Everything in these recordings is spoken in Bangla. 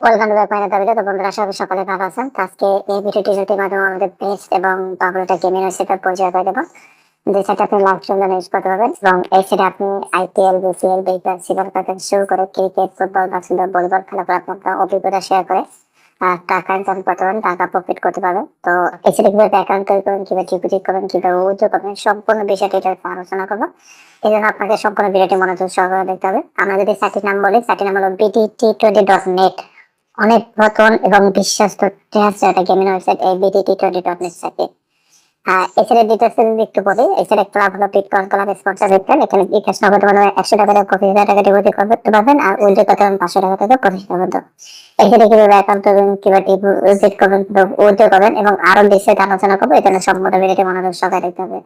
টু তো বন্ধুরা সকালে ভালো আছেন। আজকে এই মাধ্যমে আমাদের এবং পরিচয় করে দেবো, যে আপনি লাইভ চললে ইউজ করতে পারবেন এবং এই আপনি আইপিএল বিসিএল বিপিএল শুরু করে ক্রিকেট ফুটবল ভলিবল খেলা করে আপনার অভিজ্ঞতা শেয়ার করে টাকা ইনকাম করতে পারবেন টাকা প্রফিট করতে পারবেন। তো এই সেটা কীভাবে অ্যাকাউন্ট তৈরি করবেন, কীভাবে ডিপোজিট করবেন, কীভাবে উইথড্র করবেন, সম্পূর্ণ বিষয়টি এটা আলোচনা করব। এই জন্য আপনাকে সম্পূর্ণ ভিডিওটি মনোযোগ সহকারে দেখতে হবে। আমরা যদি সাইটের নাম বলি সাইটের নাম হলো বিটিটি টোয়েন্টি ডট নেট অনেক নতুন এবং বিশ্বস্ত গেমিং ওয়েবসাইট টোয়েন্টি সাইটে এছাড়া ডিটেলস একটু বলি, এছাড়া ক্লাব হলো ক্লাব স্পন্সর এখানে নগদ মানে একশো টাকা থেকে পঁচিশ হাজার টাকা ডিপোজিট করতে পারবেন আর উইথড্র করতে পাঁচশো টাকা থেকে পঁচিশ পর্যন্ত এখানে কীভাবে অ্যাকাউন্ট করবেন ডিপোজিট করবেন করবেন এবং আরও বিস্তারিত আলোচনা করব এখানে সম্পূর্ণ ভিডিওটি দেখতে হবে।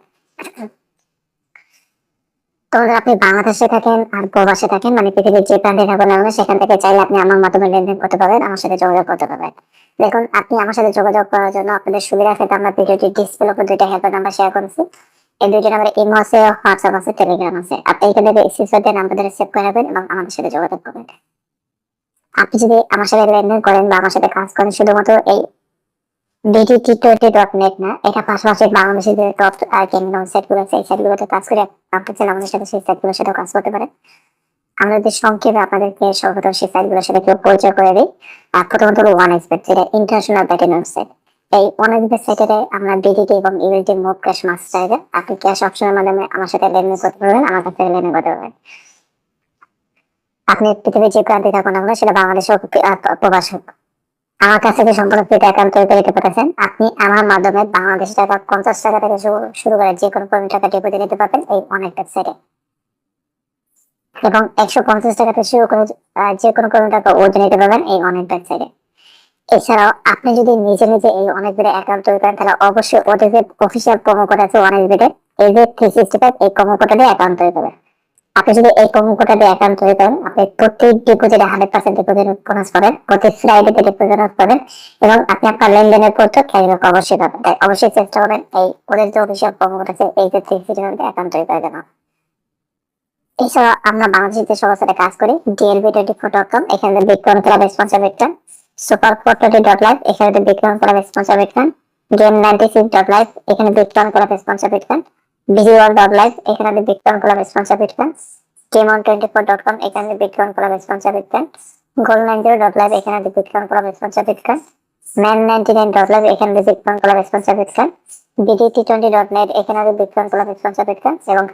তো আপনি বাংলাদেশে থাকেন আর প্রবাসে থাকেন মানে পৃথিবীর যে প্রান্তে থাকুন না সেখান থেকে চাইলে আপনি আমার মাধ্যমে লেনদেন করতে পারবেন, আমার সাথে যোগাযোগ করতে পারবেন। দেখুন, আপনি আমার সাথে যোগাযোগ করার জন্য আপনাদের সুবিধা ক্ষেত্রে আমরা ভিডিওটি ডিসপ্লে উপর দুইটা হেল্প নাম্বার শেয়ার করেছি। এই দুইটা নাম্বারে ইমো আছে হোয়াটসঅ্যাপ আছে টেলিগ্রাম আছে। আপনি এখান থেকে স্ক্রিনশট দিয়ে নাম্বার সেভ করে রাখবেন এবং আমাদের সাথে যোগাযোগ করবেন। আপনি যদি আমার সাথে লেনদেন করেন বা আমার সাথে কাজ করেন, শুধুমাত্র এই বিডিটি টোয়েন্টি ডট নেট না? এটা পাশাপাশি টপগুলো আছে এই কাজ করে আপনি চাইলে আমাদের সাথে সেই সাথে কাজ করতে যদি সংক্ষেপে আপনাদেরকে সেই সাথে কেউ পরিচয় করে দিই। আর প্রথমত হলো ওয়ান যেটা ইন্টারন্যাশনাল ব্যাটিং এই ওয়ান সাইটে আমরা এবং মুভ ক্যাশ মাস্ট চাইবে আপনি ক্যাশ অপশনের মাধ্যমে আমার সাথে লেনদেন করতে পারবেন আমার কাছ থেকে লেনদেন করতে পারবেন। আপনি পৃথিবীর যে প্রান্তে থাকুন আমরা সেটা বাংলাদেশ হোক আহ, প্রবাস হোক। আমার কাছে যে সম্পূর্ণ ফ্রি অ্যাকাউন্ট তৈরি করে দিতে পারছেন আপনি আমার মাধ্যমে বাংলাদেশ টাকা পঞ্চাশ টাকা থেকে শুরু- করে যে কোনো পরিমাণ টাকা ডিপোজিট নিতে পারবেন এই অনেক ওয়েবসাইটে এবং একশো পঞ্চাশ টাকা থেকে শুরু করে যে কোনো পরিমাণ টাকা ওজন নিতে পারবেন এই অনেক ওয়েবসাইটে এছাড়াও আপনি যদি নিজে নিজে এই অনেক বেড়ে অ্যাকাউন্ট তৈরি করেন, তাহলে অবশ্যই ওদের যে অফিসিয়াল প্রোমো কোড আছে অনেক বেড়ে এই যে থ্রি সিক্সটি ফাইভ এই প্রোমো কোডে অ্যাকাউন্ট তৈরি করবেন। আপনি যদি এই কোডে অ্যাকাউন্ট তৈরি করেন আপনি প্রতি ডিপোজিটে হান্ড্রেড পার্সেন্ট ডিপোজিট বোনাস পাবেন, প্রতি ফ্রাইডেতে ডিপোজিট পাবেন এবং আপনি আপনার লেনদেনের পর তো ক্যারি ক্যারিব্যাক অবশ্যই পাবেন। তাই অবশ্যই চেষ্টা করবেন এই ওদের যে অফিসিয়াল প্রোমো কোড আছে, এই যে থ্রি সিক্সটি ফাইভ অ্যাকাউন্ট তৈরি করে দেওয়া এছাড়া আমরা বাংলাদেশের যে সাথে কাজ করি DLB twenty four dot com এখানে Vikram club sponsor Vikram super four twenty dot live এখানে Vikram club sponsor Vikram game ninety six dot live এখানে Vikram club sponsor Vikram visual dot live এখানে Vikram club sponsor dot com Vikram club sponsor dot Vikram club sponsor dot Vikram club sponsor BD T twenty dot Vikram club sponsor Vikram এবং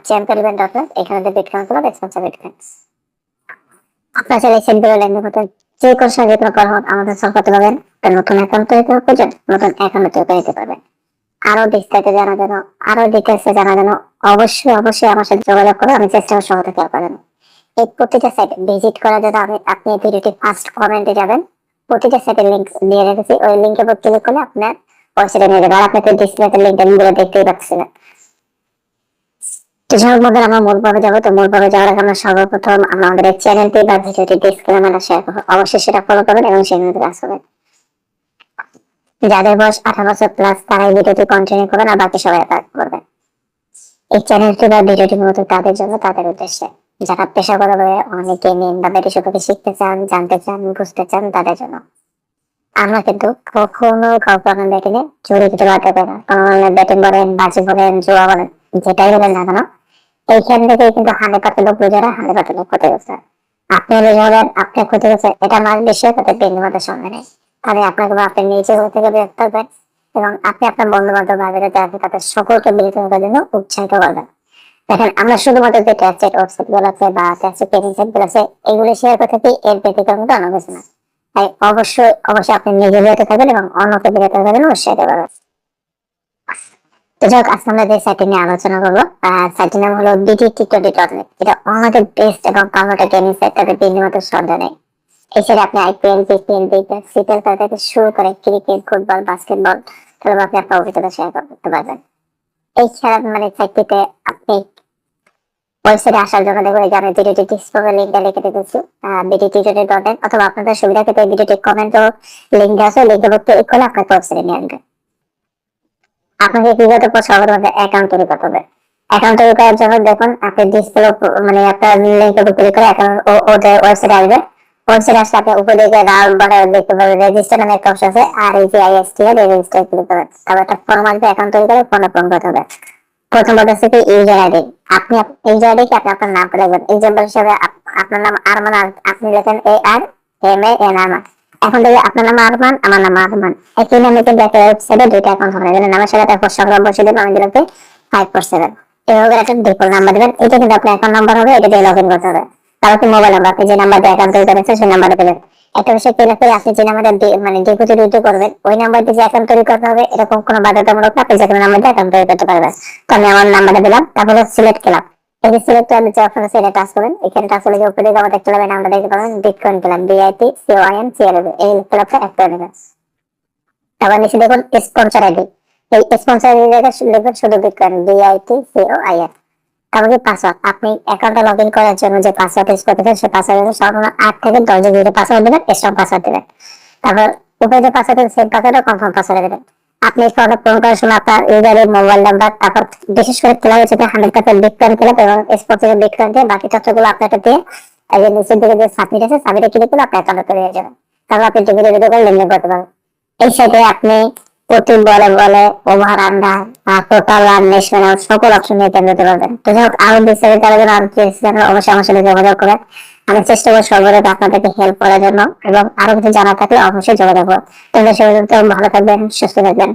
dot Vikram club sponsor Vikram আপনার চাইলে সেটগুলো লেনদেন করতে যে কোনো সময় যে কোনো আমাদের সলভ করতে নতুন অ্যাকাউন্ট তৈরি করতে প্রয়োজন, নতুন অ্যাকাউন্ট তৈরি করে পারবেন। আরও বিস্তারিত জানার জন্য, আরও ডিটেলসে জানার জন্য অবশ্যই অবশ্যই আমার সাথে যোগাযোগ করে আমি চেষ্টা করব সহযোগিতা করার জন্য। এই প্রতিটা সাইট ভিজিট করার জন্য আমি আপনি ভিডিওটি ফার্স্ট কমেন্টে যাবেন। প্রতিটা সাইটের লিঙ্ক দিয়ে রেখেছি। ওই লিঙ্কের উপর ক্লিক করলে আপনার ওয়েবসাইটে নিয়ে যাবে। আর আপনাকে ডিসপ্লেতে লিঙ্কটা গুলো দেখতেই পাচ্ছিলেন তো যাই হোক আমরা মূল পর্বে যাব। তো মূল পর্বে যাওয়ার আগে আমরা সর্বপ্রথম আমাদের চ্যানেলটি বা ভিডিওটি ডিসক্লেমারটা শেয়ার করব। অবশ্যই সেটা ফলো করবেন এবং সেখানে কাজ করবেন। যাদের বয়স আঠারো বছর প্লাস তারা এই ভিডিওটি কন্টিনিউ করবেন আর বাকি সবাই কাজ করবেন। এই চ্যানেলটি বা ভিডিওটি মূলত তাদের জন্য, তাদের উদ্দেশ্যে। যারা পেশাগতভাবে অনেক গেমিং বা ব্যাটি সম্পর্কে শিখতে চান, জানতে চান, বুঝতে চান, তাদের জন্য। আমরা কিন্তু কখনো কাউকে অনলাইন ব্যাটিং এ জড়িয়ে দিতে পারতে পারি না। অনলাইন ব্যাটিং বলেন, বাজি বলেন, জুয়া বলেন, যেটাই বলেন না কেন, এইখান থেকে কিন্তু হান্ড্রেড পার্সেন্ট লোক বুঝারা হান্ড্রেড পার্সেন্ট লোক ক্ষতিগ্রস্ত। আপনি বুঝে হবেন আপনি ক্ষতিগ্রস্ত এটা আমার বিষয় তাদের বিন্দুমাত্র সঙ্গে নেই। তাহলে আপনাকে বা আপনি নিজে হয়ে থেকে বিরত থাকবেন এবং আপনি আপনার বন্ধু বান্ধব বাইরে আছে তাদের সকলকে বিরত থাকার জন্য উৎসাহিত করবেন। দেখেন, আমরা শুধুমাত্র যে ট্যাক্সেট ওয়েবসাইটগুলো আছে বা ট্যাক্সেট পেমেন্ট সাইটগুলো আছে, এগুলো শেয়ার করে থাকি, এর ব্যতীত কিন্তু অন্য কিছু না। তাই অবশ্যই অবশ্যই আপনি নিজে বিরত থাকবেন এবং অন্যকে বিরত থাকার জন্য উৎসাহিত করবেন। তো যাই হোক, আজকে আমরা যে সাইটটি নিয়ে আলোচনা করব সাইটটির নাম হলো বিটিটি টোয়েন্টি ডট নেট এটা অনেক বেস্ট এবং কমোটা গেমিং সাইট তাদের বিন্দুমাত্র সন্দেহ নেই। এছাড়া আপনি আইপিএল বিপিএল বিপিএল সিপিএল খেলা থেকে শুরু করে ক্রিকেট ফুটবল বাস্কেটবল তাহলে আপনি আপনার অভিজ্ঞতা শেয়ার করতে পারবেন। এছাড়া মানে সাইটটিতে আপনি ওয়েবসাইটে আসার জন্য দেখুন, এই ভিডিওটি লিঙ্কটা লিখে অথবা আপনাদের সুবিধা ভিডিওটি কমেন্ট ও লিঙ্ক আছে লিঙ্কের ক্লিক আপনাকে ওয়েবসাইটে নিয়ে আসবে। আপনাকে বিগত সবার মধ্যে অ্যাকাউন্ট তৈরি করতে হবে। অ্যাকাউন্ট তৈরি করার জন্য দেখুন, আপনি ডিসপ্লে মানে একটা লিঙ্কের উপর ক্লিক করে অ্যাকাউন্ট ওদের ওয়েবসাইটে আসবে। ওয়েবসাইট উপরে রাউন্ড দেখতে রেজিস্টার নামে একটা অপশন আছে, আর এই যে রেজিস্টার ক্লিক একটা ফর্ম আসবে অ্যাকাউন্ট তৈরি করে পূরণ করতে হবে। হচ্ছে কি ইউজার আইডি আপনি ইউজার আইডি কি আপনি আপনার নাম এক্সাম্পল হিসেবে আপনার নাম আরমান আপনি লেখেন A R M A N Arman এখন থেকে আপনার নাম আরমান, আমার নাম আরমান। একই নামে কিন্তু একটা ওয়েবসাইটে দুইটা অ্যাকাউন্ট হবে নামের সাথে সংগ্রাম বসে দেবেন, আমি দিলাম ফাইভ ফোর সেভেন এভাবে একটা ডিফল্ট নাম্বার দেবেন। এটা কিন্তু আপনার অ্যাকাউন্ট নাম্বার হবে এটা দিয়ে লগ ইন করতে হবে। তারপর মোবাইল নাম্বার আপনি যে নাম্বার দিয়ে অ্যাকাউন্ট তৈরি করেছেন সেই নাম্বারটা দেবেন একটা বিষয় কি রাখলে আপনি যে নাম্বারটা মানে ডিপোজিট উইথড্র করবেন, ওই নাম্বার দিয়ে যে অ্যাকাউন্ট তৈরি করতে হবে, এরকম কোনো বাধ্যতামূলক না আপনি যে কোনো নাম্বার দিয়ে অ্যাকাউন্ট তৈরি করতে পারবেন। তো আমি আমার নাম্বারটা দিলাম, তারপরে সিলেক্ট করলাম এই যে সিলেক্ট করে যে অপশন আছে, এটা টাচ করবেন। এখানে টাচ করলে যে উপরে দিকে আমাদের একটা নামটা দেখতে পাবেন bitcoin club B I T C O I N C L A এই ক্লাবটা অ্যাড করে নেবেন তারপর নিচে দেখুন স্পন্সর আইডি এই স্পন্সর আইডি লিখবেন শুধু বিটকয়েন বিআইটি সিওআইএন তারপরে পাসওয়ার্ড আপনি অ্যাকাউন্টে লগ ইন করার জন্য যে পাসওয়ার্ড ইউজ করতেছেন, সেই পাসওয়ার্ড সর্বনিম্ন আট থেকে দশ ডিজিটের পাসওয়ার্ড দেবেন স্ট্রং পাসওয়ার্ড দেবেন। তারপর উপরে যে পাসওয়ার্ড দেবেন সেই পাসওয়ার্ডও কনফার্ম পাসওয়ার্ড দেবেন। আপনি ফর্মটা পূরণ করার সময় আপনার ইউজারের মোবাইল নাম্বার তারপর বিশেষ করে খেলা হচ্ছে হান্ড্রেড পার্সেন্ট বিটকয়েন ক্লাব এবং স্পন্সর বিটকয়েন দিয়ে বাকি তথ্যগুলো আপনাকে দিয়ে এই যে নিচের দিকে যে সাবমিট আছে সাবমিটে ক্লিক করলে আপনার অ্যাকাউন্টে তৈরি হয়ে যাবে। তারপর আপনি টিভিতে ভিডিও করে লেনদেন করতে পারবেন এই সাথে আপনি প্রতি বলে বলে, ওভার আন্ডার আর টোটাল রান নেশন সকল অপশন নিয়ে কেন্দ্র দিতে পারবেন তো যাই হোক আরও বিস্তারিত আলোচনা কি চ্যানেল অবশ্যই আমার সাথে যোগাযোগ করেন আমি চেষ্টা করব সর্বদা আপনাদেরকে হেল্প করার জন্য এবং আরও কিছু জানা থাকলে অবশ্যই যোগাযোগ করব তাহলে সে ভালো থাকবেন, সুস্থ থাকবেন।